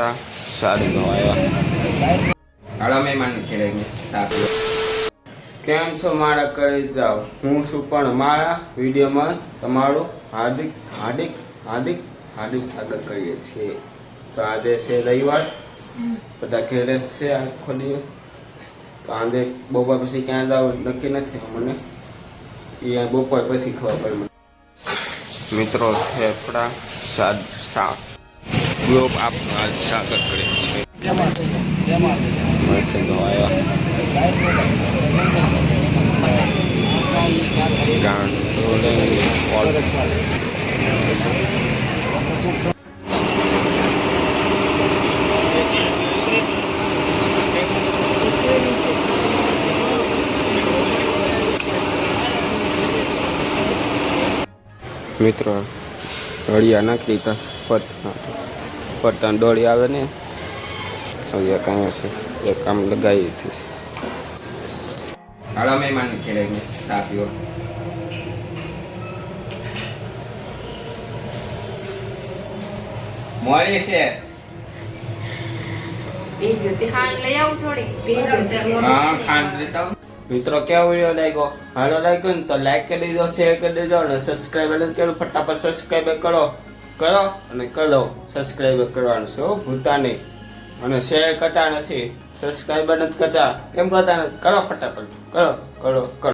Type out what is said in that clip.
ફેફડા સાડી નો આવ્યા. હાલો મહેમાન ખેડાઈને તાપ્યો કેમ છો મારા કરી જાઓ હું છું પણ મારા વિડીયોમાં તમારું હાર્દિક હાર્દિક હાર્દિક હાર્દિક સ્વાગત કરીએ છીએ. તો આજે છે રવિવાર. બધા ઘેરે છે આખો દિવસ. તો આજે બપોર પછી ક્યાં જાવ નક્કી નથી મને એ બપોર પછી ખબર પડે. મિત્રો ફેફડા સાદ શાક ગ્લોબ આપ સ્વાગત કરે છે. મિત્રો હળિયા ક્રિતા દીધા પતન દોડી આવે ને હવે કાંઈ છે એક કામ લગાવી દીધી છે. મહેમાન ખેડાઈને છે થોડી. હા ખાંડ લેતા મિત્રો કેવો વીડિયો લાગ્યો? હાલો લાગ્યો ને તો લાઈક કરી દેજો શેર કરી દેજો અને સબસ્ક્રાઈબ નથી કર્યું ફટાફટ સબસ્ક્રાઈબ કરો. કરો અને કરો. સબસ્ક્રાઈબ કરવાનું છે ભૂલતા નહીં. અને શેર કરતા નથી. સબસ્ક્રાઈબર નથી કરતા. કેમ કરતા નથી? કરો ફટાફટ. કરો કરો કરો.